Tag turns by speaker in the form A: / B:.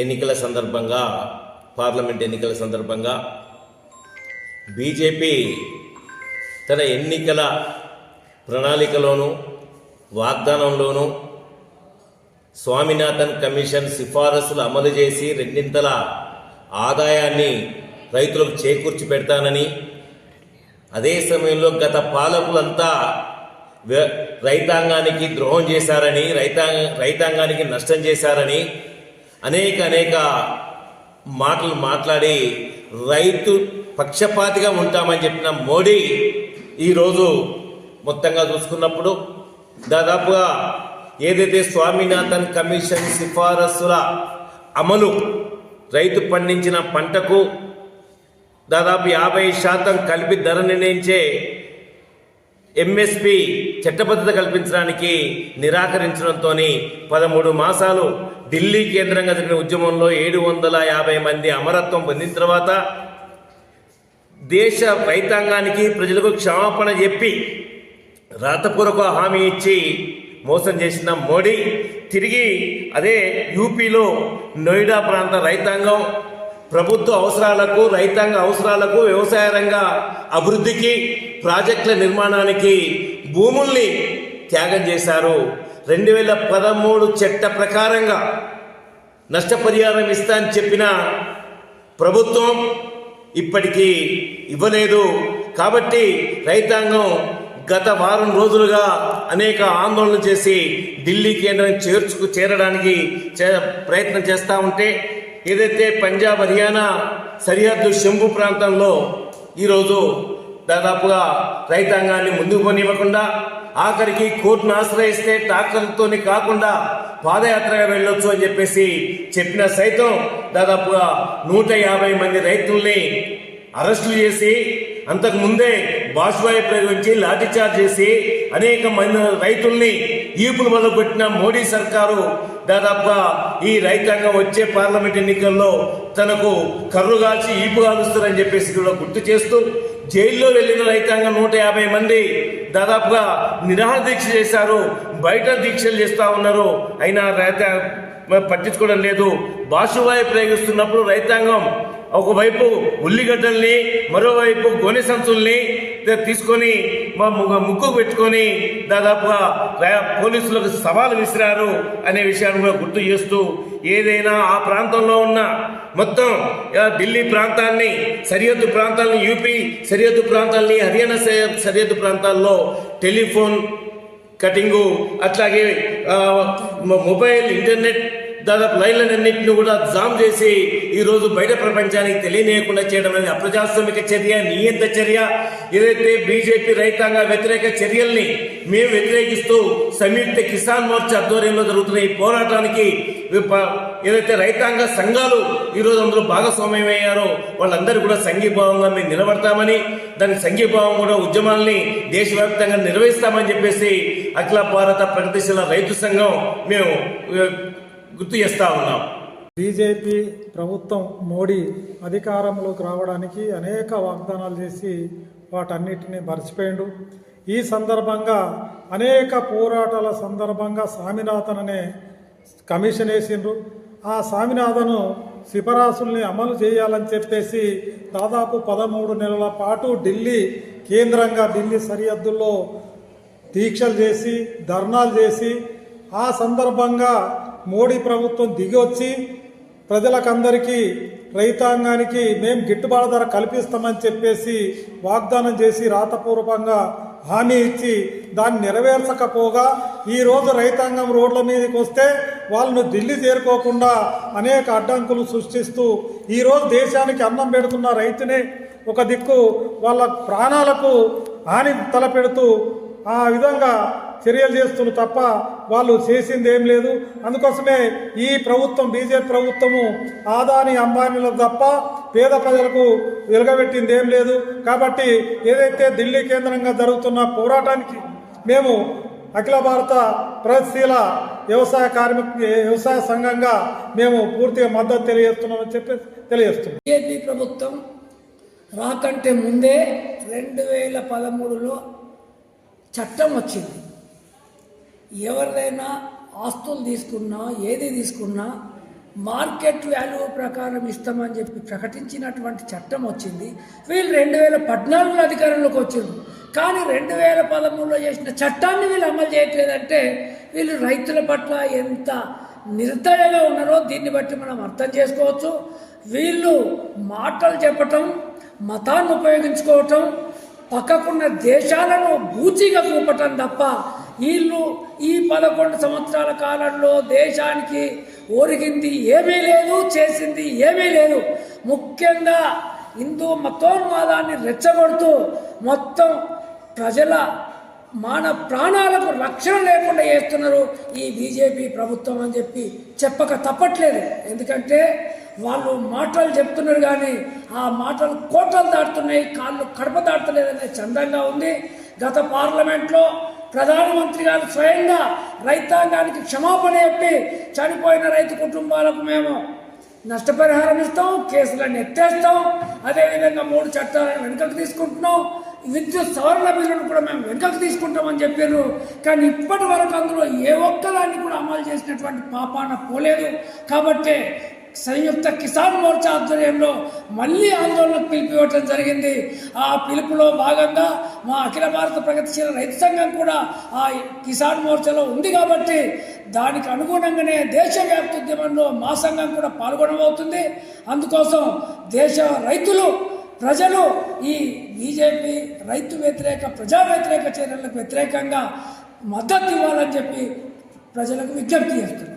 A: ఎన్నికల సందర్భంగా పార్లమెంట్ ఎన్నికల సందర్భంగా బీజేపీ తన ఎన్నికల ప్రణాళికలోనూ వాగ్దానంలోనూ స్వామినాథన్ కమిషన్ సిఫారసులు అమలు చేసి రెండింతల ఆదాయాన్ని రైతులకు చేకూర్చి పెడతానని అదే సమయంలో గత పాలకులంతా రైతాంగానికి ద్రోహం చేశారని రైతాంగ రైతాంగానికి నష్టం చేశారని అనేక అనేక మాటలు మాట్లాడి రైతు పక్షపాతిగా ఉంటామని చెప్పిన మోడీ ఈరోజు మొత్తంగా చూసుకున్నప్పుడు దాదాపుగా ఏదైతే స్వామినాథన్ కమిషన్ సిఫారసుల అమలు రైతు పండించిన పంటకు దాదాపు యాభై శాతం కలిపి ధర నిర్ణయించే ఎంఎస్పి చట్టబద్ధత కల్పించడానికి నిరాకరించడంతో పదమూడు మాసాలు ఢిల్లీ కేంద్రంగా జరిగిన ఉద్యమంలో ఏడు వందల యాభై మంది అమరత్వం పొందిన తర్వాత దేశ రైతాంగానికి ప్రజలకు క్షమాపణ చెప్పి రాతపూర్వక హామీ ఇచ్చి మోసం చేసిన మోడీ తిరిగి అదే యూపీలో నోయిడా ప్రాంత రైతాంగం ప్రభుత్వ అవసరాలకు రైతాంగ అవసరాలకు వ్యవసాయ రంగ అభివృద్ధికి ప్రాజెక్టుల నిర్మాణానికి భూముల్ని త్యాగం చేశారు. రెండు వేల పదమూడు చట్ట ప్రకారంగా నష్టపరిహారం ఇస్తా అని చెప్పిన ప్రభుత్వం ఇప్పటికీ ఇవ్వలేదు. కాబట్టి రైతాంగం గత వారం రోజులుగా అనేక ఆందోళనలు చేసి ఢిల్లీ కేంద్రం చేర్చుకు చేరడానికి చే- ప్రయత్నం చేస్తూ ఉంటే ఏదైతే పంజాబ్ హర్యానా సరిహద్దు శంభు ప్రాంతంలో ఈరోజు దాదాపుగా రైతాంగాన్ని ముందుకు పోనివ్వకుండా ఆఖరికి కోర్టును ఆశ్రయిస్తే ట్రాక్టర్లతోనే కాకుండా పాదయాత్రగా వెళ్ళొచ్చు అని చెప్పేసి చెప్పిన సైతం దాదాపుగా నూట యాభై మంది రైతుల్ని అరెస్టులు చేసి అంతకు ముందే బాష్వాయి ప్రయోగించి లాఠీచార్జ్ చేసి అనేక మంది రైతుల్ని ఈపులు మొదలుపెట్టిన మోడీ సర్కారు దాదాపుగా ఈ రైతాంగం వచ్చే పార్లమెంట్ ఎన్నికల్లో తనకు కర్రు కాల్చి ఈపు కాలుస్తారని చెప్పేసి కూడా గుర్తు చేస్తూ జైల్లో వెళ్ళిన రైతాంగం నూట యాభై మంది దాదాపుగా నిరాహార దీక్ష చేశారు బయట దీక్షలు చేస్తా ఉన్నారు. అయినా రైతా పట్టించుకోవడం లేదు. బాషువాయి ప్రయోగిస్తున్నప్పుడు రైతాంగం ఒకవైపు ఉల్లిగడ్డల్ని మరోవైపు గోనె సంచుల్ని తీసుకొని మా ము- ముక్కు పెట్టుకొని దాదాపుగా పోలీసులకు సవాలు విసిరారు అనే విషయాన్ని కూడా గుర్తు చేస్తూ ఏదైనా ఆ ప్రాంతంలో ఉన్న మొత్తం ఢిల్లీ ప్రాంతాన్ని సరిహద్దు ప్రాంతాలను యూపీ సరిహద్దు ప్రాంతాలని హర్యానా సరిహద్దు ప్రాంతాల్లో టెలిఫోన్ కటింగు అట్లాగే మొబైల్ ఇంటర్నెట్ దాదాపు లైన్లన్నింటినీ కూడా జామ్ చేసి ఈరోజు బయట ప్రపంచానికి తెలియనియకుండా చేయడం అనేది అప్రజాస్వామిక చర్య నియంత చర్య. ఏదైతే బీజేపీ రైతాంగ వ్యతిరేక చర్యల్ని మేము వ్యతిరేకిస్తూ సంయుక్త కిసాన్ మోర్చా ఆధ్వర్యంలో జరుగుతున్న ఈ పోరాటానికి ఏదైతే రైతాంగ సంఘాలు ఈ రోజు అందరూ భాగస్వామ్యమయ్యారో వాళ్ళందరూ కూడా సంఘీభావంగా మేము నిలబడతామని దాని సంఘీభావం కూడా ఉద్యమాల్ని దేశవ్యాప్తంగా నిర్వహిస్తామని చెప్పేసి అఖిల భారత ప్రగతిశీల రైతు సంఘం మేము గుర్తు చేస్తా ఉన్నాం.
B: బీజేపీ ప్రభుత్వం మోడీ అధికారంలోకి రావడానికి అనేక వాగ్దానాలు చేసి వాటన్నిటిని మర్చిపోయిండు. ఈ సందర్భంగా అనేక పోరాటాల సందర్భంగా స్వామినాథన్ అనే కమిషన్ వేసిండ్రు. ఆ స్వామినాథను సిఫారసుల్ని అమలు చేయాలని చెప్పేసి దాదాపు పదమూడు నెలల పాటు ఢిల్లీ కేంద్రంగా ఢిల్లీ సరిహద్దుల్లో దీక్షలు చేసి ధర్నాలు చేసి ఆ సందర్భంగా మోడీ ప్రభుత్వం దిగొచ్చి ప్రజలకందరికీ రైతాంగానికి మేము గిట్టుబాటు ధర కల్పిస్తామని చెప్పేసి వాగ్దానం చేసి రాతపూర్వకంగా హామీ ఇచ్చి దాన్ని నెరవేర్చకపోగా ఈరోజు రైతాంగం రోడ్ల మీదకి వస్తే వాళ్ళను ఢిల్లీ చేరుకోకుండా అనేక అడ్డంకులు సృష్టిస్తూ ఈరోజు దేశానికి అన్నం పెడుతున్న రైతునే ఒక దిక్కు వాళ్ళ ప్రాణాలకు హాని తలపెడుతూ ఆ విధంగా చర్యలు చేస్తున్నారు తప్ప వాళ్ళు చేసింది ఏం లేదు. అందుకోసమే ఈ ప్రభుత్వం బీజేపీ ప్రభుత్వము ఆదాని అంబానీలకు తప్ప పేద ప్రజలకు వెలగబెట్టింది ఏం లేదు. కాబట్టి ఏదైతే ఢిల్లీ కేంద్రంగా జరుగుతున్న పోరాటానికి మేము అఖిల భారత ప్రగతిశీల వ్యవసాయ కార్మిక వ్యవసాయ సంఘంగా మేము పూర్తిగా మద్దతు తెలియజేస్తున్నామని చెప్పి తెలియజేస్తున్నాం.
C: బీజేపీ ప్రభుత్వం రాకంటే ముందే రెండు వేల పదమూడులో చట్టం వచ్చింది. ఎవరిదైనా ఆస్తులు తీసుకున్నా ఏది తీసుకున్నా మార్కెట్ వాల్యూ ప్రకారం ఇస్తామని చెప్పి ప్రకటించినటువంటి చట్టం వచ్చింది. వీళ్ళు రెండు వేల పద్నాలుగులో అధికారంలోకి వచ్చారు కానీ రెండు వేల పదమూడులో చేసిన చట్టాన్ని వీళ్ళు అమలు చేయట్లేదంటే వీళ్ళు రైతుల పట్ల ఎంత నిర్దయగా ఉన్నారో దీన్ని బట్టి మనం అర్థం చేసుకోవచ్చు. వీళ్ళు మాటలు చెప్పటం మతాన్ని ఉపయోగించుకోవటం పక్కకున్న దేశాలను బూచిగా చూపటం తప్ప వీళ్ళు ఈ పదకొండు సంవత్సరాల కాలంలో దేశానికి ఒరిగింది. ఏమీ లేదు చేసింది ఏమీ లేదు. ముఖ్యంగా హిందూ మతోన్వాదాన్ని రెచ్చగొడుతూ మొత్తం ప్రజల మాన ప్రాణాలకు రక్షణ లేకుండా చేస్తున్నారు ఈ బీజేపీ ప్రభుత్వం అని చెప్పి చెప్పక తప్పట్లేదు. ఎందుకంటే వాళ్ళు మాటలు చెప్తున్నారు కానీ ఆ మాటలు కోటలు దాటుతున్నాయి కాళ్ళు కడప దాటలేదనే చందంగా ఉంది. గత పార్లమెంట్లో ప్రధానమంత్రి గారు స్వయంగా రైతాంగానికి క్షమాపణ చెప్పి చనిపోయిన రైతు కుటుంబాలకు మేము నష్టపరిహారం ఇస్తాం కేసులను ఎత్తేస్తాం. అదేవిధంగా మూడు చట్టాలను వెనుకకు తీసుకుంటున్నాం. విద్యుత్ సవరణ బిల్లును కూడా మేము వెనుకకు తీసుకుంటామని చెప్పారు. కానీ ఇప్పటి వరకు అందులో ఏ ఒక్కదాన్ని కూడా అమలు చేసినటువంటి పాపాన పోలేదు. కాబట్టి సంయుక్త కిసాన్ మోర్చా ఆధ్వర్యంలో మళ్ళీ ఆందోళనకు పిలిపివ్వటం జరిగింది. ఆ పిలుపులో భాగంగా మా అఖిల భారత ప్రగతిశీల రైతు సంఘం కూడా ఆ కిసాన్ మోర్చాలో ఉంది కాబట్టి దానికి అనుగుణంగానే దేశవ్యాప్త ఉద్యమంలో మా సంఘం కూడా పాల్గొనబోతుంది. అందుకోసం దేశ రైతులు ప్రజలు ఈ బీజేపీ రైతు వ్యతిరేక ప్రజా వ్యతిరేక చర్యలకు వ్యతిరేకంగా మద్దతు ఇవ్వాలని చెప్పి ప్రజలకు విజ్ఞప్తి చేస్తున్నారు.